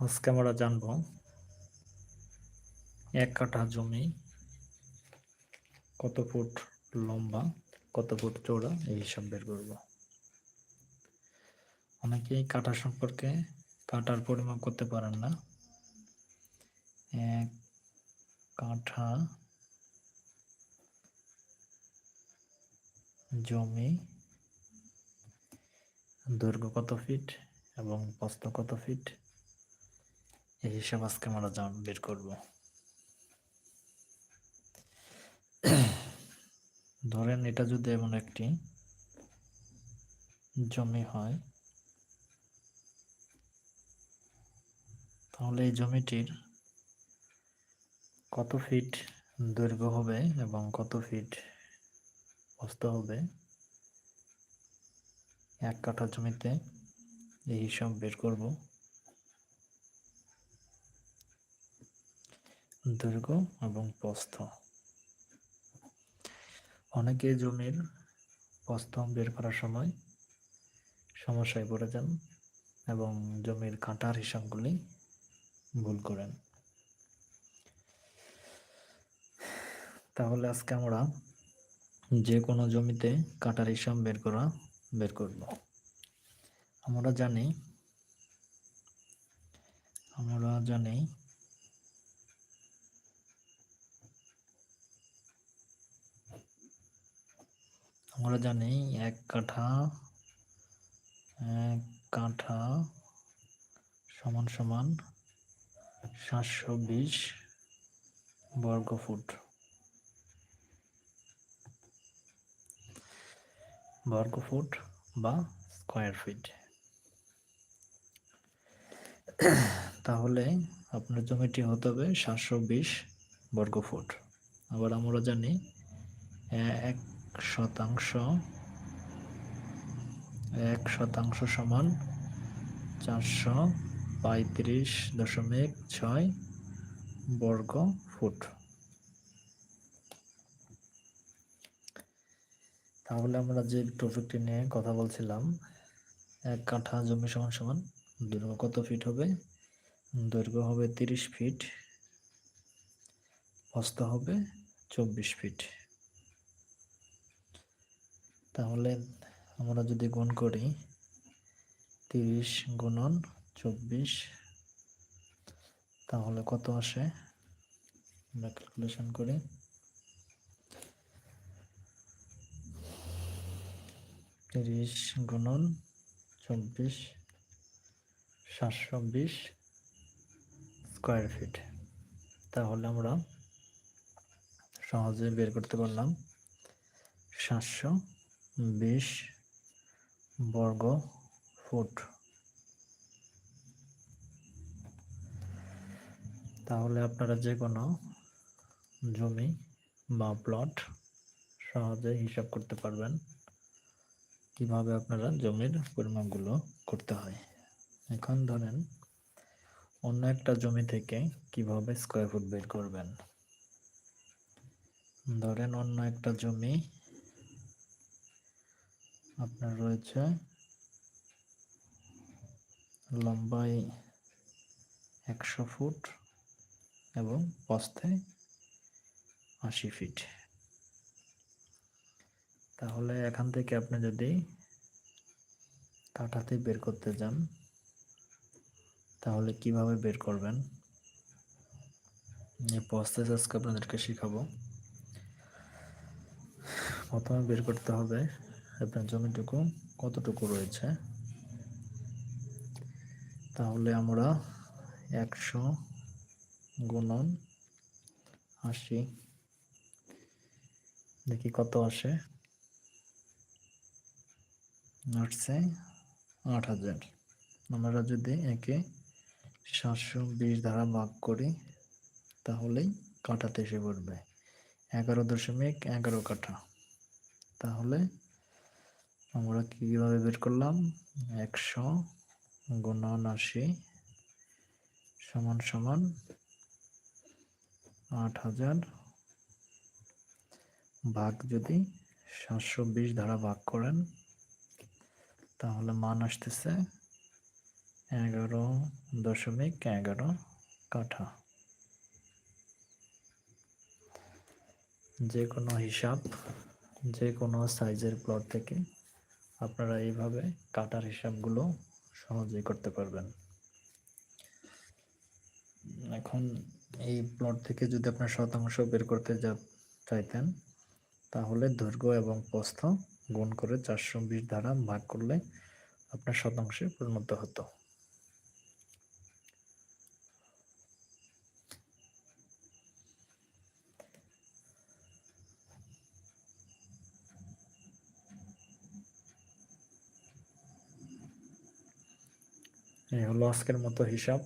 আজকে আমরা জানব এক কাঠা জমি কত ফুট লম্বা, কত ফুট চৌড়া এই হিসাব বের করব। অনেকেই কাঠা সম্পর্কে কাঠার পরিমাপ করতে পারেন না। এক কাঠা জমি দৈর্ঘ্য কত ফিট এবং প্রস্থ কত ফিট? এই হিসাব আজকে আমরা বের করব। ধরেন এটা যদি এমন একটি জমি হয়, তাহলে এই জমিটির কত ফিট দৈর্ঘ্য হবে এবং কত ফিট প্রস্থ হবে? এক কাঠা জমিতে এই হিসাব বের করব। দৈর্ঘ্য এবং প্রস্থ। অনেকে জমির প্রস্থ বের করার সময় সমস্যায় পড়ে যান এবং জমির কাঁটার হিসাবগুলি ভুল করেন। তাহলে আজকে আমরা যে কোনো জমিতে কাঁটার হিসাব বের করা, বের করব। আমরা জানি আমরা জানি আমরা জানি এক কাঠা এক কাঠা সমান সমান সাতশো বিশ বর্গ ফুট বর্গ ফুট বা স্কোয়ার ফিট। তাহলে আপনার জমিটি হতে হবে সাতশো বিশ বর্গ ফুট আবার আমরা জানি এক শতাংশ, এক শতাংশ সমান চারশো পঁয়ত্রিশ দশমিক ছয় বর্গ ফুট। তাহলে আমরা যে টপিকটি নিয়ে কথা বলছিলাম, এক কাঠা জমি সমান সমান দৈর্ঘ্য কত ফিট হবে? দৈর্ঘ্য হবে তিরিশ ফিট প্রস্থ হবে চব্বিশ ফিট। তাহলে আমরা যদি গুণ করি তিরিশ গুণন চব্বিশ, তাহলে কত আসে? আমরা ক্যালকুলেশন করি। তিরিশ গুণন চব্বিশ সাতশো বিশ স্কোয়ার ফিট তাহলে আমরা সহজে বের করতে পারলাম সাতশো বিশ বর্গ ফুট। তাহলে আপনারা যে কোনো জমি বা প্লট সহজে হিসাব করতে পারবেন কীভাবে আপনারা জমির পরিমাপগুলো করতে হয়। এখন ধরেন অন্য একটা জমি থেকে কীভাবে স্কোয়ার ফুট বের করবেন? ধরেন অন্য একটা জমি আপনার রয়েছে লম্বায় একশো ফুট এবং পস্থে আশি ফিট। তাহলে এখান থেকে আপনি যদি কাঠাতে বের করতে যান, তাহলে কীভাবে বের করবেন? প্রসেস আজকে আপনাদেরকে শেখাবো। প্রথমে বের করতে হবে আপনার জমিটুকু কতটুকু রয়েছে? তাহলে আমরা একশো গুণন আশি। দেখি কত আসে? আসছে আট হাজার। আমরা যদি একে সাতশো বিশ দ্বারা ভাগ করি, তাহলেই কাঠাতে এসে পড়বে। এগারো দশমিক এগারো কাঠা। তাহলে আমরা কীভাবে বের করলাম? একশো গুণন আশি সমান সমান আট হাজার ভাগ যদি সাতশো বিশ দ্বারা ভাগ করেন, তাহলে মান আসতেছে এগারো দশমিক এগারো কাঠা। যে কোনো হিসাব, যে কোনো সাইজের প্লট থেকে আপনারা এইভাবে কাটার হিসাবগুলো সহজেই করতে পারবেন। এখন এই প্লট থেকে যদি আপনার শতাংশ বের করতে যা চাইতেন, তাহলে দৈর্ঘ্য এবং প্রস্থ গুণ করে চারশো বিশ দ্বারা ভাগ করলে আপনার শতাংশে পরিণত হতো। এই হলো আজকের মতো হিসাব